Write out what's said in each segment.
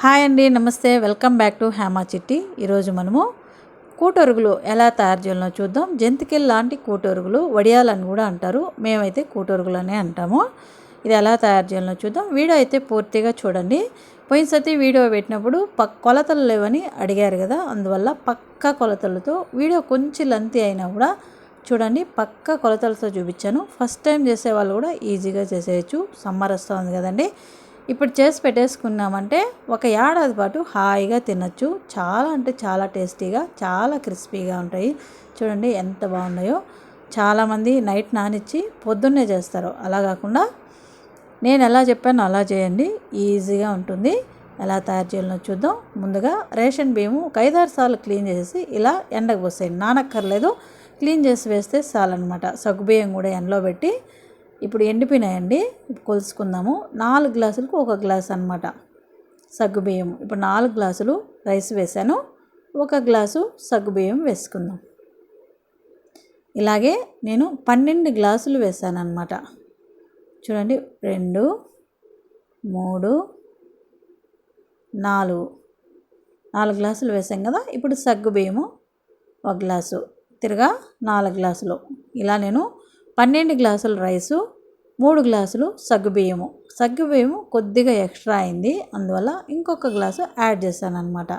Hi అండి నమస్తే. Welcome back to Hema చిట్టి. ఈరోజు మనము కూటొరుగులు ఎలా తయారు చేయాలో చూద్దాం. జంతికల్ లాంటి కూటొరుగులు వడియాలని కూడా అంటారు. మేమైతే కూటొరుగులు అనే అంటాము. ఇది ఎలా తయారు చేయాలో చూద్దాం. వీడియో అయితే పూర్తిగా చూడండి. పోయినసతి వీడియో పెట్టినప్పుడు పక్ కొలతలు లేవని అడిగారు కదా అందువల్ల పక్క కొలతలతో వీడియో కొంచెం లంతి అయినా కూడా చూడండి పక్క కొలతలతో చూపించాను. ఫస్ట్ టైం చేసే వాళ్ళు కూడా ఈజీగా చేసేయచ్చు. సమ్మర్ వస్తుంది కదండి. ఇప్పుడు చేసి పెట్టేసుకున్నామంటే ఒక ఏడాది పాటు హాయిగా తినచ్చు. చాలా అంటే చాలా టేస్టీగా చాలా క్రిస్పీగా ఉంటాయి. చూడండి ఎంత బాగున్నాయో. చాలామంది నైట్ నానిచ్చి పొద్దున్నే చేస్తారు. అలా కాకుండా నేను ఎలా చెప్పానో అలా చేయండి. ఈజీగా ఉంటుంది. ఎలా తయారు చేయాలో చూద్దాం. ముందుగా రేషన్ బియ్యము ఒక ఐదారు సార్లు క్లీన్ చేసి ఇలా ఎండకు పోసేయండి. నానక్కర్లేదు. క్లీన్ చేసి వేస్తే చాలన్నమాట. సగ్గుబియ్యం కూడా ఎండలో పెట్టి ఇప్పుడు ఎండిపోయినాయండి. కొలుసుకుందాము. నాలుగు గ్లాసులకు ఒక గ్లాస్ అనమాట సగ్గుబియ్యం ఇప్పుడు నాలుగు గ్లాసులు రైస్ వేసాను ఒక గ్లాసు సగ్గుబియ్యం వేసుకుందాం. ఇలాగే నేను పన్నెండు గ్లాసులు వేసాను అనమాట చూడండి. రెండు మూడు నాలుగు. నాలుగు గ్లాసులు వేసాం కదా. ఇప్పుడు సగ్గుబియ్యము ఒక గ్లాసు. తిరగా నాలుగు గ్లాసులు. ఇలా నేను పన్నెండు గ్లాసుల రైసు మూడు గ్లాసులు సగ్గుబియ్యము సగ్గుబియ్యము కొద్దిగా ఎక్స్ట్రా అయింది. అందువల్ల ఇంకొక గ్లాసు యాడ్ చేశాను అనమాట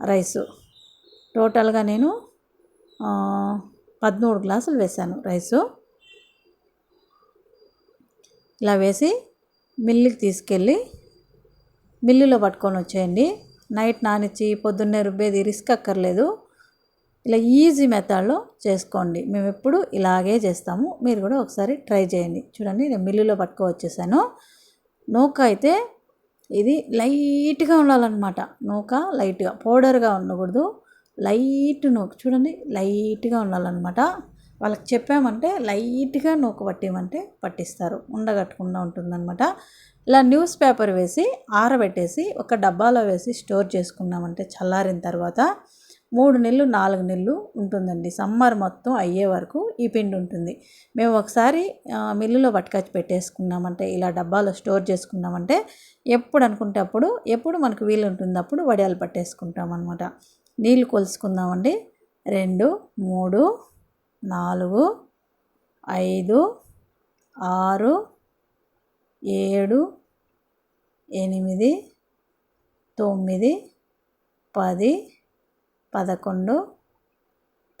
రైసు. టోటల్గా నేను పదమూడు గ్లాసులు వేసాను రైసు. ఇలా వేసి మిల్లుకి తీసుకెళ్ళి మిల్లులో పట్టుకొని వచ్చేయండి. నైట్ నానిచ్చి పొద్దున్నే రుబ్బేది రిస్క్ అక్కర్లేదు. ఇలా ఈజీ మెథడ్లో చేసుకోండి. మేము ఎప్పుడు ఇలాగే చేస్తాము. మీరు కూడా ఒకసారి ట్రై చేయండి. చూడండి నేను మిల్లులో పట్టుకో వచ్చేసాను. నూక అయితే ఇది లైట్గా ఉండాలన్నమాట. నూక లైట్గా పౌడర్గా ఉండకూడదు. లైట్ నూక చూడండి లైట్గా ఉండాలన్నమాట. వాళ్ళకి చెప్పామంటే లైట్గా నూక పట్టేమంటే పట్టిస్తారు. ఉండగట్టకుండా ఉంటుందన్నమాట. ఇలా న్యూస్ పేపర్ వేసి ఆరబెట్టేసి ఒక డబ్బాలో వేసి స్టోర్ చేసుకున్నామంటే చల్లారిన తర్వాత మూడు నెలలు నాలుగు నెలలు ఉంటుందండి. సమ్మర్ మొత్తం అయ్యే వరకు ఈ పిండి ఉంటుంది. మేము ఒకసారి మిల్లులో పట్టుకొచ్చి పెట్టేసుకున్నామంటే ఇలా డబ్బాలో స్టోర్ చేసుకున్నామంటే ఎప్పుడు అనుకుంటే అప్పుడు ఎప్పుడు మనకు వీలు ఉంటుంది అప్పుడు వడియాలు పట్టేసుకుంటాం అనమాట నీళ్ళు కొలుసుకుందామండి. రెండు మూడు నాలుగు ఐదు ఆరు ఏడు ఎనిమిది తొమ్మిది పది పదకొండు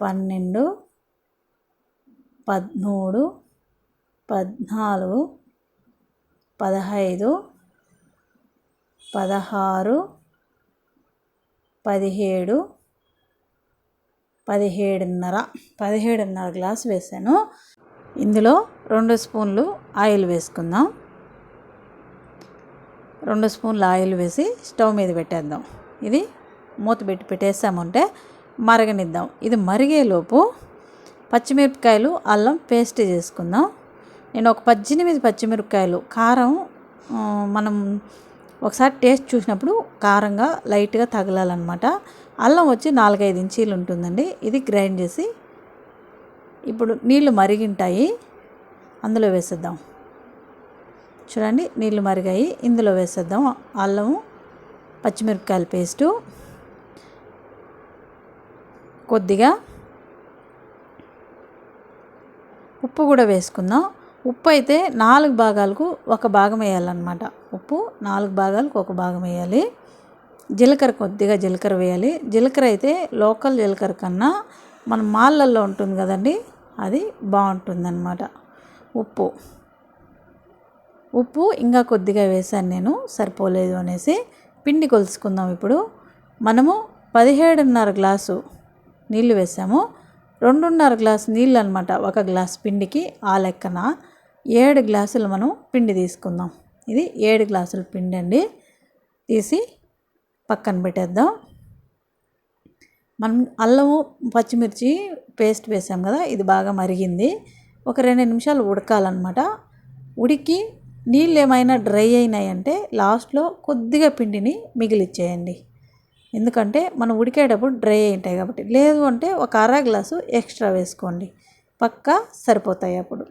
పన్నెండు పదమూడు పద్నాలుగు పదహైదు పదహారు పదిహేడు పదిహేడున్నర పదిహేడున్నర గ్లాస్ వేసాను. ఇందులో రెండు స్పూన్లు ఆయిల్ వేసుకుందాం. రెండు స్పూన్లు ఆయిల్ వేసి స్టవ్ మీద పెట్టేద్దాం. ఇది మూత పెట్టి పెట్టేసామంటే మరగనిద్దాం. ఇది మరిగేలోపు పచ్చిమిరపకాయలు అల్లం పేస్ట్ చేసుకుందాం. నేను ఒక పద్దెనిమిది పచ్చిమిరపకాయలు కారం మనం ఒకసారి టేస్ట్ చూసినప్పుడు కారంగా లైట్గా తగలాలన్నమాట. అల్లం వచ్చి నాలుగైదు ఇంచీలు ఉంటుందండి. ఇది గ్రైండ్ చేసి ఇప్పుడు నీళ్ళు మరిగింటాయి. అందులో వేసేద్దాం. చూడండి నీళ్ళు మరిగాయి. ఇందులో వేసేద్దాం. అల్లము పచ్చిమిరపకాయల పేస్టు. కొద్దిగా ఉప్పు కూడా వేసుకుందాం. ఉప్పు అయితే నాలుగు భాగాలకు ఒక భాగం వేయాలన్నమాట. ఉప్పు నాలుగు భాగాలకు ఒక భాగం వేయాలి. జీలకర్ర కొద్దిగా జీలకర్ర వేయాలి. జీలకర్ర అయితే లోకల్ జీలకర్ర కన్నా మన మాళ్ళల్లో ఉంటుంది కదండి అది బాగుంటుందన్నమాట. ఉప్పు. ఉప్పు ఇంకా కొద్దిగా వేసాను నేను సరిపోలేదు అనేసి పిండి కొలుసుకుందాం ఇప్పుడు. మనము పదిహేడున్నర గ్లాసు నీళ్ళు వేసాము. రెండున్నర గ్లాసు నీళ్ళు అనమాట ఒక గ్లాస్ పిండికి ఆ లెక్కన. ఏడు గ్లాసులు మనం పిండి తీసుకుందాం. ఇది ఏడు గ్లాసుల పిండి అండి. తీసి పక్కన పెట్టేద్దాం. మనం అల్లము పచ్చిమిర్చి పేస్ట్ వేసాం కదా ఇది బాగా మరిగింది. ఒక రెండు నిమిషాలు ఉడకాలన్నమాట. ఉడికి నీళ్ళు ఏమైనా డ్రై అయినాయంటే లాస్ట్లో కొద్దిగా పిండిని మిగిలిచ్చేయండి. ఎందుకంటే మనం ఉడికేటప్పుడు డ్రై ఉంటాయి కాబట్టి. లేదు అంటే ఒక అర గ్లాసు ఎక్స్ట్రా వేసుకోండి. పక్కా సరిపోతాయి అప్పుడు.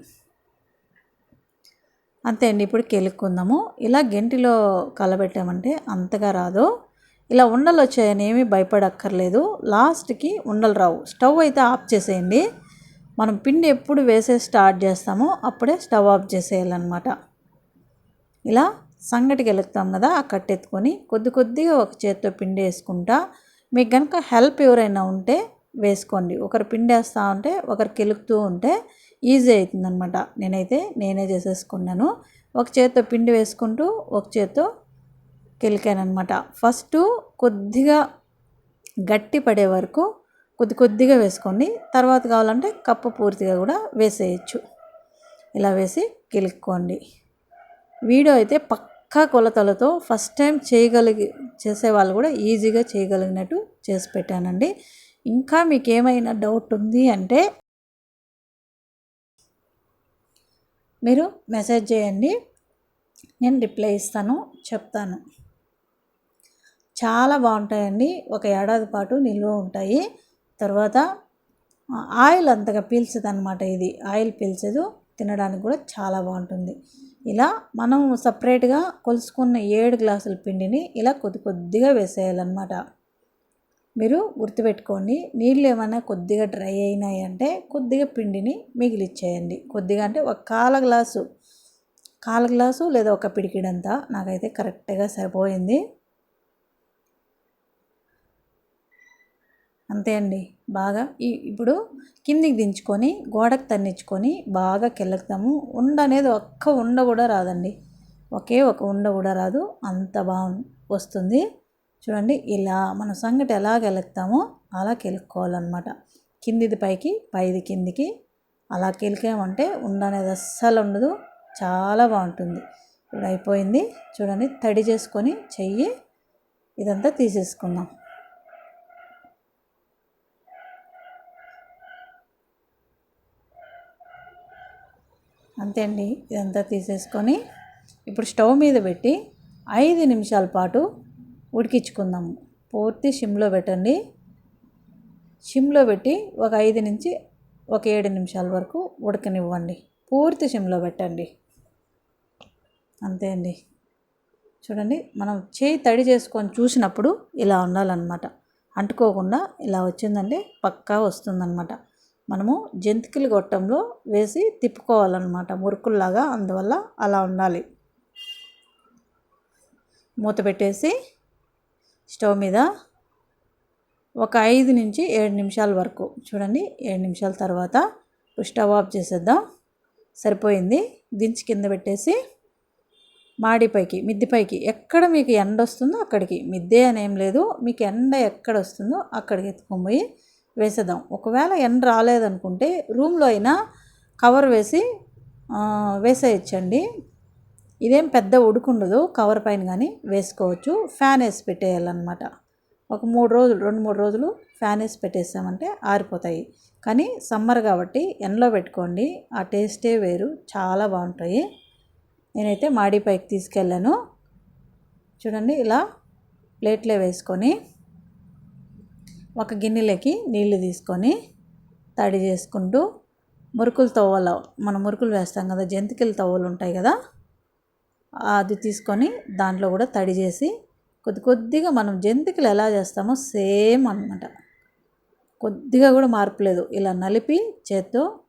అంతే అండి ఇప్పుడు కెలుక్కుందాము. ఇలా గెంటిలో కలబెట్టామంటే అంతగా రాదు. ఇలా ఉండలు వచ్చాయని ఏమీ భయపడక్కర్లేదు. లాస్ట్కి ఉండలు రావు. స్టవ్ అయితే ఆఫ్ చేసేయండి. మనం పిండి ఎప్పుడు వేసే స్టార్ట్ చేస్తామో అప్పుడే స్టవ్ ఆఫ్ చేసేయాలన్నమాట. ఇలా సంగటికి వెలుగుతాం కదా ఆ కట్టెత్తుకొని కొద్ది కొద్దిగా ఒక చేత్తో పిండి వేసుకుంటా మీకు కనుక హెల్ప్ ఎవరైనా ఉంటే వేసుకోండి. ఒకరు పిండి వేస్తూ ఉంటే ఒకరు కెలుకుతూ ఉంటే ఈజీ అవుతుందనమాట నేనైతే నేనే చేసేసుకున్నాను. ఒక చేత్తో పిండి వేసుకుంటూ ఒక చేత్తో కెలికానమాట ఫస్ట్ కొద్దిగా గట్టి పడే వరకు కొద్ది కొద్దిగా వేసుకోండి. తర్వాత కావాలంటే కప్పు పూర్తిగా కూడా వేసేయచ్చు. ఇలా వేసి కెలుక్కోండి. వీడియో అయితే పక్క కొలతలతో ఫస్ట్ టైం చేయగలిగి చేసేవాళ్ళు కూడా ఈజీగా చేయగలిగినట్టు చేసి పెట్టానండి. ఇంకా మీకు ఏమైనా డౌట్ ఉంది అంటే మీరు మెసేజ్ చేయండి. నేను రిప్లై ఇస్తాను చెప్తాను. చాలా బాగుంటాయండి. ఒక ఏడాది పాటు నిల్వ ఉంటాయి. తర్వాత ఆయిల్ అంతగా పీల్చదు అనమాట ఇది. ఆయిల్ పీల్చదు. తినడానికి కూడా చాలా బాగుంటుంది. ఇలా మనం సపరేట్గా కొలుసుకున్న ఏడు గ్లాసుల పిండిని ఇలా కొద్ది కొద్దిగా వేసేయాలన్నమాట. మీరు గుర్తుపెట్టుకోండి నీళ్ళు ఏమైనా కొద్దిగా డ్రై అయినాయి అంటే కొద్దిగా పిండిని మిగిలిచ్చేయండి. కొద్దిగా అంటే ఒక కాల గ్లాసు కాల గ్లాసు లేదా ఒక పిడికిడంతా నాకైతే కరెక్ట్గా సరిపోయింది. అంతే అండి. బాగా ఇప్పుడు కిందికి దించుకొని గోడకు తన్నించుకొని బాగా కెలుకుతాము. ఉండ అనేది ఒక్క ఉండ కూడా రాదండి. ఒకే ఒక ఉండ కూడా రాదు. అంత బాగు వస్తుంది. చూడండి ఇలా మన సంగటి ఎలా కెలుకుతామో అలా కెలుక్కోవాలన్నమాట. కిందిది పైకి పైది కిందికి అలా కెలికామంటే ఉండ అనేది అస్సలు ఉండదు. చాలా బాగుంటుంది. ఇప్పుడు అయిపోయింది. చూడండి తడి చేసుకొని చెయ్యి ఇదంతా తీసేసుకుందాం. అంతే అండి. ఇదంతా తీసేసుకొని ఇప్పుడు స్టవ్ మీద పెట్టి ఐదు నిమిషాల పాటు ఉడికించుకుందాము పూర్తి సిమ్లో పెట్టండి. సిమ్లో పెట్టి ఒక ఐదు నుంచి ఒక ఏడు నిమిషాల వరకు ఉడకనివ్వండి. పూర్తి సిమ్లో పెట్టండి. అంతే అండి. చూడండి మనం చేయి తడి చేసుకొని చూసినప్పుడు ఇలా ఉండాలన్నమాట. అంటుకోకుండా ఇలా వచ్చిందంటే పక్కా వస్తుందన్నమాట. మనము జంతికలు గొట్టంలో వేసి తిప్పుకోవాలన్నమాట. మురుకుల్లాగా అందువల్ల అలా ఉండాలి. మూత పెట్టేసి స్టవ్ మీద ఒక ఐదు నుంచి ఏడు నిమిషాల వరకు చూడండి ఏడు నిమిషాల తర్వాత స్టవ్ ఆఫ్ చేసేద్దాం. సరిపోయింది. దించి కింద పెట్టేసి మాడిపైకి మిద్దిపైకి ఎక్కడ మీకు ఎండ వస్తుందో అక్కడికి. మిద్దే అనేం లేదు. మీకు ఎండ ఎక్కడ వస్తుందో అక్కడికి ఎత్తుకొని పోయి వేసేద్దాం. ఒకవేళ ఎండ రాలేదనుకుంటే రూమ్లో అయినా కవర్ వేసి వేసేయచ్చండి. ఇదేం పెద్ద ఉడుకుండదు కవర్ పైన కానీ వేసుకోవచ్చు. ఫ్యాన్ వేసి పెట్టేయాలన్నమాట. ఒక మూడు రోజులు రెండు మూడు రోజులు ఫ్యాన్ వేసి పెట్టేసామంటే ఆరిపోతాయి. కానీ సమ్మర్ కాబట్టి ఎండలో పెట్టుకోండి. ఆ టేస్టే వేరు చాలా బాగుంటాయి. నేనైతే మాడి పైకి తీసుకెళ్ళాను. చూడండి ఇలా ప్లేట్లో వేసుకొని ఒక గిన్నెలోకి నీళ్ళు తీసుకొని తడి చేసుకుంటూ మురుకులు తవ్వలు మనం మురుకులు వేస్తాం కదా జంతికలు తవ్వలు ఉంటాయి కదా అది తీసుకొని దాంట్లో కూడా తడి చేసి కొద్ది కొద్దిగా మనం జంతికలు ఎలా చేస్తామో సేమ్ అనమాట కొద్దిగా కూడా మార్పు లేదు. ఇలా నలిపి చేత్తో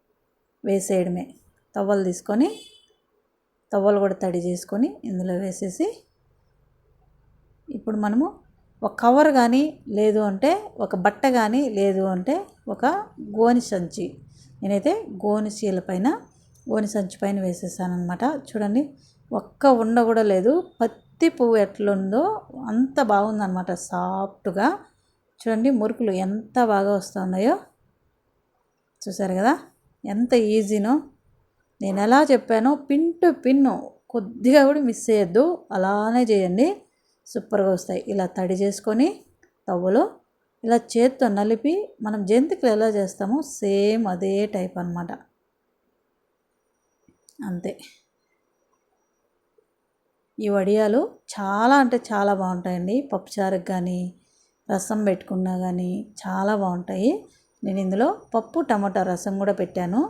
వేసేయడమే. తవ్వలు తీసుకొని తవ్వలు కూడా తడి చేసుకొని ఇందులో వేసేసి ఇప్పుడు మనము ఒక కవర్ కానీ లేదు అంటే ఒక బట్ట కానీ లేదు అంటే ఒక గోని సంచి. నేనైతే గోని చీల పైన గోని సంచి పైన వేసేసాను అనమాట చూడండి ఒక్క ఉండ కూడా లేదు. పత్తి పువ్వు ఎట్లుందో అంత బాగుందన్నమాట సాఫ్ట్గా. చూడండి మురుకులు ఎంత బాగా వస్తున్నాయో. చూసారు కదా ఎంత ఈజీనో. నేను ఎలా చెప్పానో పిన్ టు పిన్ను కొద్దిగా కూడా మిస్ చేయొద్దు. అలానే చేయండి. సూపర్గా వస్తాయి. ఇలా తడి చేసుకొని తవ్వలో ఇలా చేత్తో నలిపి మనం జంతికలు ఎలా చేస్తామో సేమ్ అదే టైప్ అనమాట అంతే. ఈ వడియాలు చాలా అంటే చాలా బాగుంటాయండి. పప్పుచారుకు కానీ రసం పెట్టుకున్నా కానీ చాలా బాగుంటాయి. నేను ఇందులో పప్పు టమాటా రసం కూడా పెట్టాను.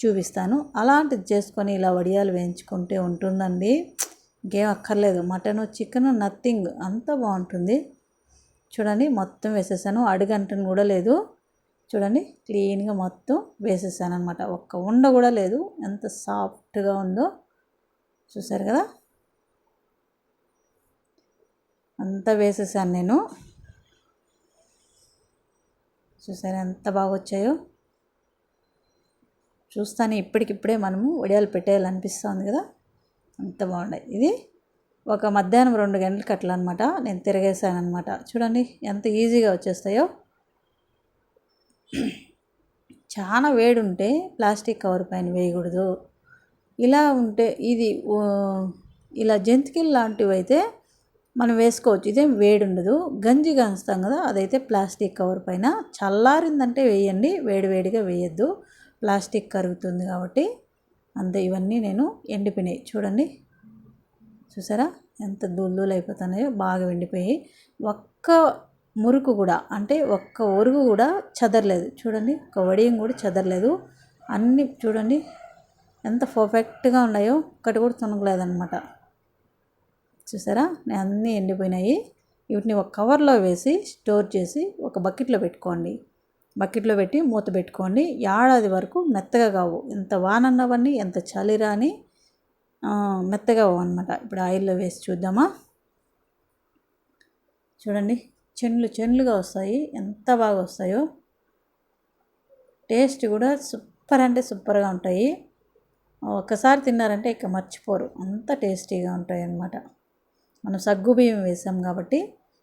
చూపిస్తాను. అలాంటిది చేసుకొని ఇలా వడియాలు వేయించుకుంటే ఉంటుందండి. ఇంకేం అక్కర్లేదు. మటన్ చికెన్ నథింగ్ అంత బాగుంటుంది. చూడండి మొత్తం వేసేసాను. అడుగంటను కూడా లేదు. చూడండి క్లీన్గా మొత్తం వేసేసాను అనమాట ఒక్క ఉండ కూడా లేదు. ఎంత సాఫ్ట్గా ఉందో చూసారు కదా? అంతా వేసేసాను నేను. చూసారు ఎంత బాగా వచ్చాయో? చూస్తానే. ఇప్పటికిప్పుడే మనము వడియాలు పెట్టేయాలనిపిస్తుంది కదా? అంత బాగున్నాయి ఇది ఒక మధ్యాహ్నం రెండు గంటలకి అట్లా అనమాట నేను తిరగేసాను అనమాట చూడండి ఎంత ఈజీగా వచ్చేస్తాయో. చాలా వేడి ఉంటే ప్లాస్టిక్ కవర్ పైన వేయకూడదు. ఇలా ఉంటే ఇది ఇలా జంతికలు లాంటివి అయితే మనం వేసుకోవచ్చు. ఇదేం వేడి ఉండదు గంజి గంచుతాం కదా అదైతే ప్లాస్టిక్ కవర్ పైన. చల్లారిందంటే వేయండి వేడి వేడిగా వేయద్దు. ప్లాస్టిక్ కరుగుతుంది కాబట్టి. అంతే ఇవన్నీ నేను ఎండిపోయినాయి. చూడండి. చూసారా? ఎంత దూల్దూలు అయిపోతున్నాయో బాగా ఎండిపోయి ఒక్క మురుకు కూడా అంటే ఒక్క ఒరుగు కూడా చదరలేదు. చూడండి ఒక వడియం కూడా చదరలేదు. అన్నీ చూడండి ఎంత పర్ఫెక్ట్గా ఉన్నాయో ఒక్కటి కూడా తునగలేదన్నమాట చూసారా? నేను అన్నీ ఎండిపోయినాయి. వీటిని ఒక కవర్లో వేసి స్టోర్ చేసి ఒక బకెట్లో పెట్టుకోండి. బకెట్లో పెట్టి మూత పెట్టుకోండి. ఏడాది వరకు మెత్తగా కావు. ఎంత వానన్నవన్నీ ఎంత చలి రాని మెత్తగా అనమాట ఇప్పుడు ఆయిల్లో వేసి చూద్దామా? చూడండి. చెన్లు చెన్లుగా వస్తాయి. ఎంత బాగా వస్తాయో. టేస్ట్ కూడా సూపర్ అంటే సూపర్గా ఉంటాయి. ఒక్కసారి తిన్నారంటే ఇక మర్చిపోరు. అంత టేస్టీగా ఉంటాయి అన్నమాట మనం సగ్గు బియ్యం వేసాం కాబట్టి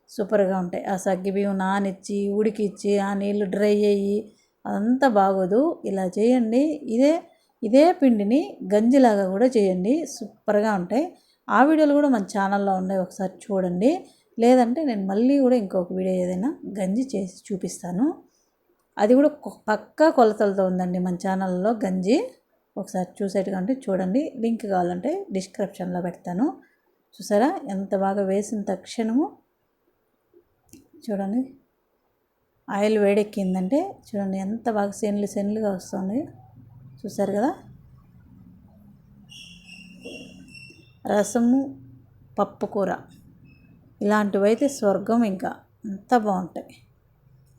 సూపర్గా ఉంటాయి. ఆ సగ్గి బియ్యం నానిచ్చి ఉడికిచ్చి ఆ నీళ్ళు డ్రై అయ్యి అదంతా బాగోదు. ఇలా చేయండి. ఇదే ఇదే పిండిని గంజిలాగా కూడా చేయండి. సూపర్గా ఉంటాయి. ఆ వీడియోలు కూడా మన ఛానల్లో ఉన్నాయి. ఒకసారి చూడండి. లేదంటే నేను మళ్ళీ కూడా ఇంకొక వీడియో ఏదైనా గంజి చేసి చూపిస్తాను. అది కూడా పక్కా కొలతలతో ఉందండి మన ఛానల్లో గంజి. ఒకసారి చూసేట్టుగా చూడండి. లింక్ కావాలంటే డిస్క్రిప్షన్లో పెడతాను. చూసారా? ఎంత బాగా వేసిన తక్షణము చూడండి. ఆయిల్ వేడెక్కిందంటే చూడండి ఎంత బాగా సెన్లు సెన్లుగా వస్తుంది. చూసారు కదా? రసము పప్పు కూర. ఇలాంటివైతే స్వర్గం ఇంకా. అంత బాగుంటాయి.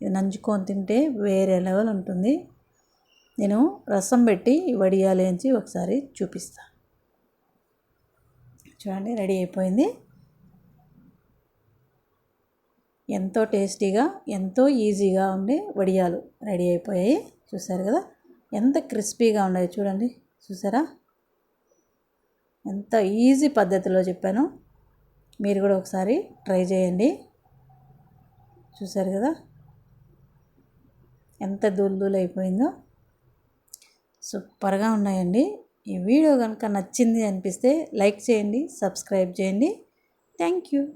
ఇది నంచుకొని తింటే వేరే లెవెల్ ఉంటుంది. నేను రసం పెట్టి వడియాలేంచి ఒకసారి చూపిస్తాను చూడండి రెడీ అయిపోయింది. ఎంతో టేస్టీగా ఎంతో ఈజీగా ఉండే వడియాలు రెడీ అయిపోయాయి. చూసారు కదా? ఎంత క్రిస్పీగా ఉన్నాయి చూడండి. చూసారా ఎంత ఈజీ పద్ధతిలో చెప్పాను. మీరు కూడా ఒకసారి ట్రై చేయండి. చూసారు కదా? ఎంత దూల్దూలు అయిపోయిందో. సూపర్గా ఉన్నాయండి. ఈ వీడియో కనుక నచ్చింది అనిపిస్తే లైక్ చేయండి సబ్స్క్రైబ్ చేయండి. Thank you.